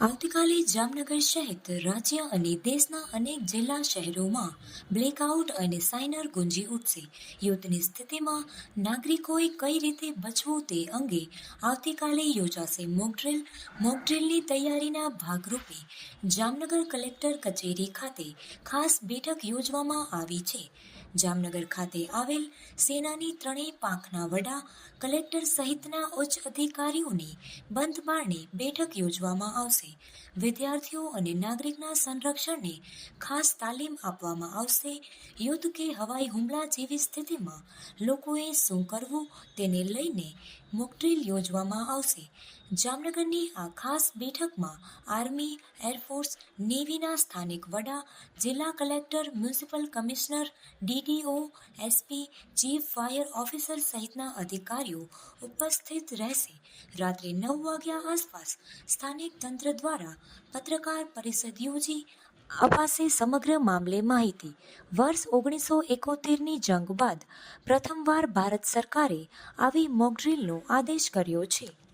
આવતીકાલે જામનગર સહિત રાજ્ય અને દેશના અનેક જિલ્લા શહેરોમાં બ્લેકઆઉટ અને સાઇનર ગુંજી ઉઠશે. યુદ્ધની સ્થિતિમાં નાગરિકોએ કઈ રીતે બચવું તે અંગે આવતીકાલે યોજાશે મોકડ્રીલ મોકડ્રીલની તૈયારીના ભાગરૂપે જામનગર કલેક્ટર કચેરી ખાતે ખાસ બેઠક યોજવામાં આવી છે. જામનગર ખાતે આવેલ સેનાની ત્રણેય પાંખના વડા કલેક્ટર સહિતના ઉચ્ચ અધિકારીઓની બંધ બારણે બેઠક યોજવામાં આવશે. વિદ્યાર્થીઓ અને નાગરિકના સંરક્ષણને ખાસ તાલીમ આપવામાં આવશે. યુદ્ધ કે હવાઈ હુમલા જેવી સ્થિતિમાં લોકોએ શું કરવું તેને લઈને મોકડ્રીલ યોજવામાં આવશે. જામનગરની આ ખાસ બેઠકમાં આર્મી, એરફોર્સ, નેવીના સ્થાનિક વડા, જિલ્લા collector, municipal commissioner, DDO, SP, chief fire officer સહિતના અધિકારીઓ ઉપસ્થિત રહેશે. રાત્રે નવ વાગ્યા આસપાસ સ્થાનિક તંત્ર દ્વારા પત્રકાર પરિષદ યોજી અપાશે સમગ્ર મામલે માહિતી. વર્ષ ઓગણીસો એકોતેરની જંગ બાદ પ્રથમવાર ભારત સરકારે આવી મોકડ્રીલનો આદેશ કર્યો છે.